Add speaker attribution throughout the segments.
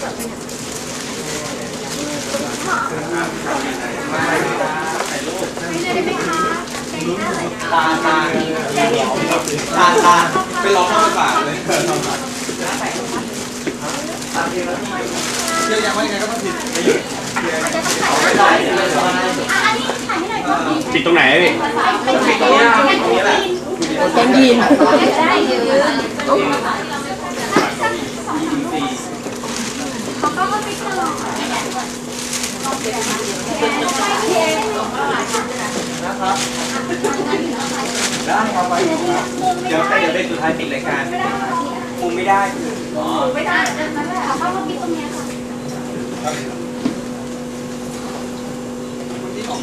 Speaker 1: ตาตาตาตาไปร้องข้างฝาเลยเชื่อยังว่ายังไงก็ต้องผิดไม่ได้เลย
Speaker 2: ปิดตรงไหนพี่
Speaker 1: ผิดตรงนี้ตรงนี้แหละ
Speaker 3: แงยีน
Speaker 4: ได้ยืนเขาก็มาปิดตลอด
Speaker 1: ได้ครับไปเดี๋ยวเดี๋ยวเป็นสุดท้ายปิดรายการมุมไม่ได้อ๋อ
Speaker 4: ไม่ได้เขาก็มาปิดตรงนี้ค่ะ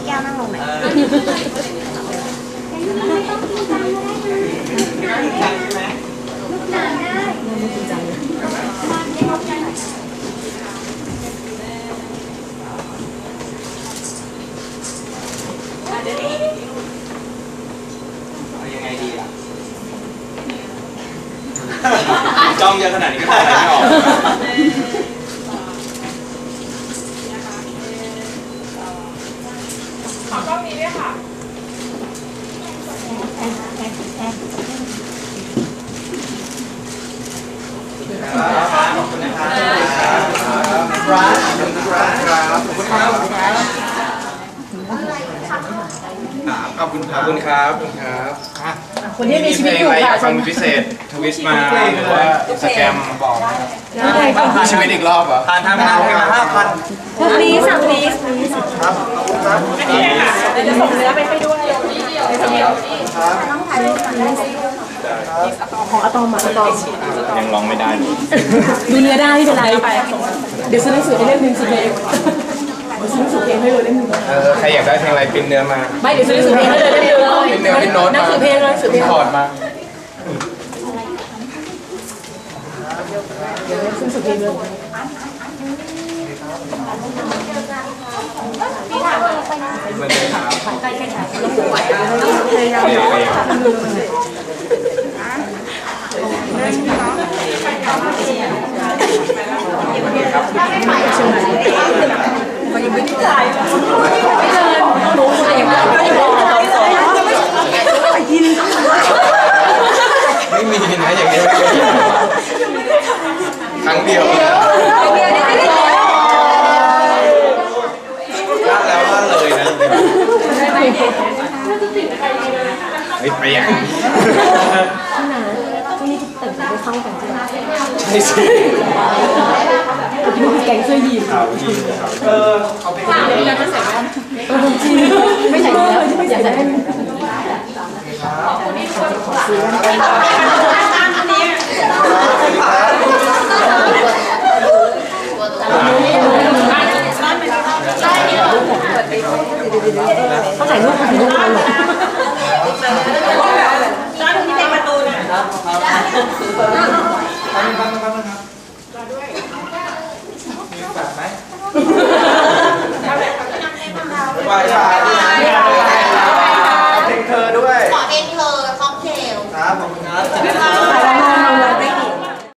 Speaker 4: แก้วนั่งลงไหม
Speaker 1: เออ
Speaker 4: ไม่ต้องกินจังก็ได้นะ
Speaker 1: ไม่ได้ใช่ไหม
Speaker 4: ลูกหนานได้มาเย็นใจหน่อย
Speaker 1: เอายังไงดีอะ จ้องเยอะขนาดนี้ก็ถ่ายอะไรไม่ออก
Speaker 5: ขอกล้องนี้ด้วยค่ะ
Speaker 1: ครับขอบคุณนะครับครับขอบคุณครับขอบคุณครับขอบคุณครับขอบ คุณครับขอบคุณครับขอบคุณครับ
Speaker 3: คนที่มีชีวิตอยู่ค่ะ
Speaker 2: ฟังพิเศษทวิตมาหรือว่าสแกมบอก
Speaker 3: ได้ค่ะ
Speaker 2: มีชีวิตอีกรอบเหรอ
Speaker 1: ผ่านทางมาเพลงละห้าพัน
Speaker 3: พรุ่งนี้สั่งพีส
Speaker 1: ครับขอบคุณครับ
Speaker 5: นี่เลยค่ะเดี๋ยวจะส่งเนื้อไปให้ด้วย
Speaker 3: ของอะตอมอะอะตอม
Speaker 2: ยังร้องไม่ได้เลย
Speaker 3: ดูเนื้อได้ไม่เป็นไร เดี๋ยวซื้อหนังสือให้เล่มหนึ่งสิเพลงเดี๋ยวซื้อหนั งสือเพลงให้เลยเล่มหนึ่ง
Speaker 2: เออใครอยากได้เพลงอะไรพิมพ์เนื้อมา
Speaker 3: ไม่เดี๋ยวซื้อหนังสือเพลงให้เลยเล่มหนึ่งเลย
Speaker 2: พิมพ์เนื้อพิมพ์โน้ต
Speaker 3: หนั
Speaker 2: มาง
Speaker 3: สือเพลงเลยหนังสือเพลง
Speaker 2: ถอดมา
Speaker 3: เดี๋ยวซื้อหนังสือเพลงเลย
Speaker 1: เหมือนเดิมครับไม่มีนะอย่างนี้ไม่มีครั้งเดียวลาดแล้วลาดเลยนะ
Speaker 2: เฮ้ยไป ยัง
Speaker 3: ที่ไหนพรุ่งนี้แต่งตัวเข้ากันจริง
Speaker 2: ใช่สิ
Speaker 3: นี่คือแกงเสื้อยีน
Speaker 2: ข่าวยีนข่าว
Speaker 1: เออเอาเป
Speaker 5: เราจะใส่แว่น
Speaker 3: เออจริงไม่ใส่แล้วอยากจะให้เขา
Speaker 1: vai, vai.